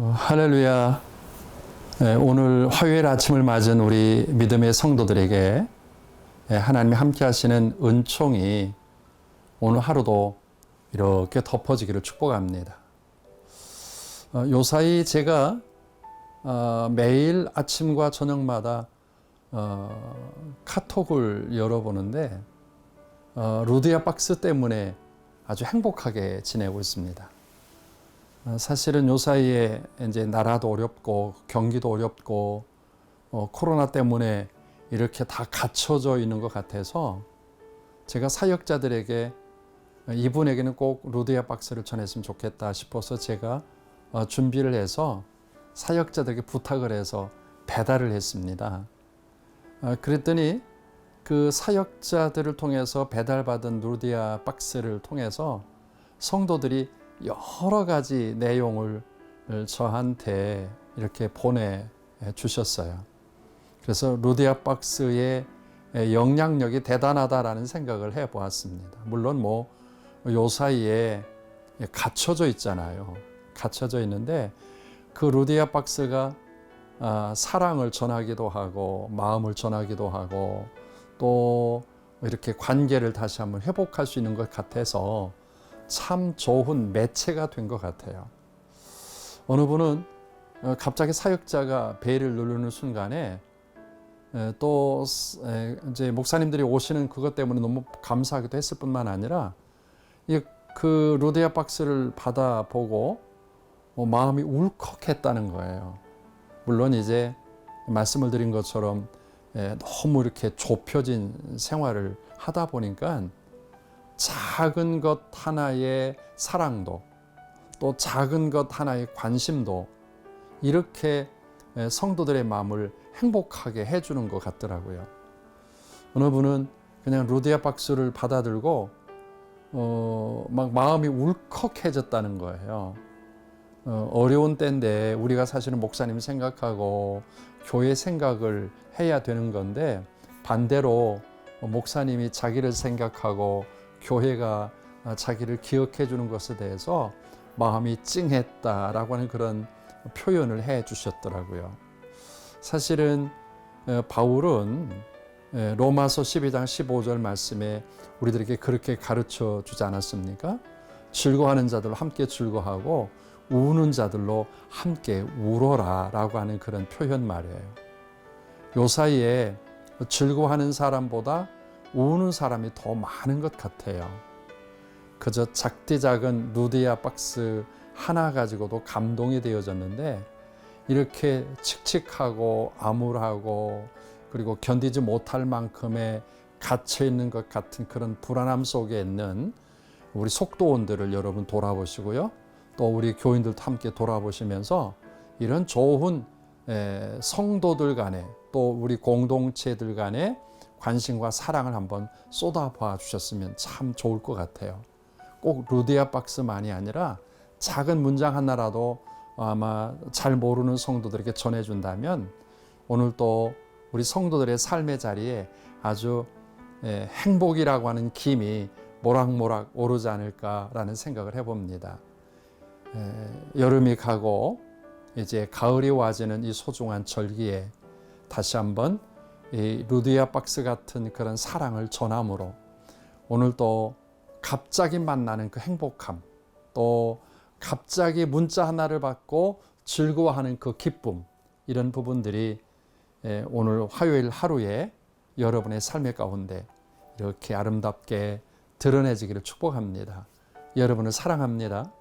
어, 할렐루야. 예, 오늘 화요일 아침을 맞은 우리 믿음의 성도들에게 예, 하나님이 함께 하시는 은총이 오늘 하루도 이렇게 덮어지기를 축복합니다. 어, 요사이 제가 어, 매일 아침과 저녁마다 어, 카톡을 열어보는데 어, 루디아 박스 때문에 아주 행복하게 지내고 있습니다. 어, 사실은 요 사이에 이제 나라도 어렵고 경기도 어렵고 어, 코로나 때문에 이렇게 다 갇혀져 있는 것 같아서 제가 사역자들에게 어, 이분에게는 꼭 루디아 박스를 전했으면 좋겠다 싶어서 제가 어, 준비를 해서 사역자들에게 부탁을 해서 배달을 했습니다. 어, 그랬더니 그 사역자들을 통해서 배달받은 루디아 박스를 통해서 성도들이 여러 가지 내용을 저한테 이렇게 보내 주셨어요. 그래서 루디아 박스의 영향력이 대단하다라는 생각을 해 보았습니다. 물론 뭐 요 사이에 갇혀져 있잖아요. 갇혀져 있는데 그 루디아 박스가 아, 사랑을 전하기도 하고 마음을 전하기도 하고 또 이렇게 관계를 다시 한번 회복할 수 있는 것 같아서 참 좋은 매체가 된 것 같아요. 어느 분은 어, 갑자기 사역자가 베일을 누르는 순간에 에, 또 에, 이제 목사님들이 오시는 그것 때문에 너무 감사하기도 했을 뿐만 아니라 이그 로데아 박스를 받아보고 어, 마음이 울컥했다는 거예요. 물론 이제 말씀을 드린 것처럼 에, 너무 이렇게 좁혀진 생활을 하다 보니까 작은 것 하나의 사랑도 또 작은 것 하나의 관심도 이렇게 성도들의 마음을 행복하게 해주는 것 같더라고요. 어느 분은 그냥 루디아 박스를 받아들고 어, 막 마음이 울컥해졌다는 거예요. 어, 어려운 때인데 우리가 사실은 목사님 생각하고 교회 생각을 해야 되는 건데 반대로 목사님이 자기를 생각하고 교회가 자기를 기억해 주는 것에 대해서 마음이 찡했다라고 하는 그런 표현을 해 주셨더라고요. 사실은 바울은 로마서 12장 15절 말씀에 우리들에게 그렇게 가르쳐 주지 않았습니까? 즐거워하는 자들로 함께 즐거워하고 우는 자들로 함께 울어라라고 하는 그런 표현 말이에요. 요 사이에 즐거워하는 사람보다 우는 사람이 더 많은 것 같아요. 그저 작디 작은 루디아 박스 하나 가지고도 감동이 되어졌는데 이렇게 칙칙하고 암울하고 그리고 견디지 못할 만큼의 갇혀 있는 것 같은 그런 불안함 속에 있는 우리 속도원들을 여러분 돌아보시고요. 또 우리 교인들도 함께 돌아보시면서 이런 좋은 성도들 간에 또 우리 공동체들 간에 관심과 사랑을 한번 쏟아봐 주셨으면 참 좋을 것 같아요. 꼭 루디아 박스만이 아니라 작은 문장 하나라도 아마 잘 모르는 성도들에게 전해준다면 오늘 또 우리 성도들의 삶의 자리에 아주 행복이라고 하는 김이 모락모락 오르지 않을까라는 생각을 해봅니다. 여름이 가고 이제 가을이 와지는 이 소중한 절기에 다시 한번 이 루디아 박스 같은 그런 사랑을 전함으로 오늘 또 갑자기 만나는 그 행복함 또 갑자기 문자 하나를 받고 즐거워하는 그 기쁨 이런 부분들이 오늘 화요일 하루에 여러분의 삶의 가운데 이렇게 아름답게 드러내지기를 축복합니다. 여러분을 사랑합니다.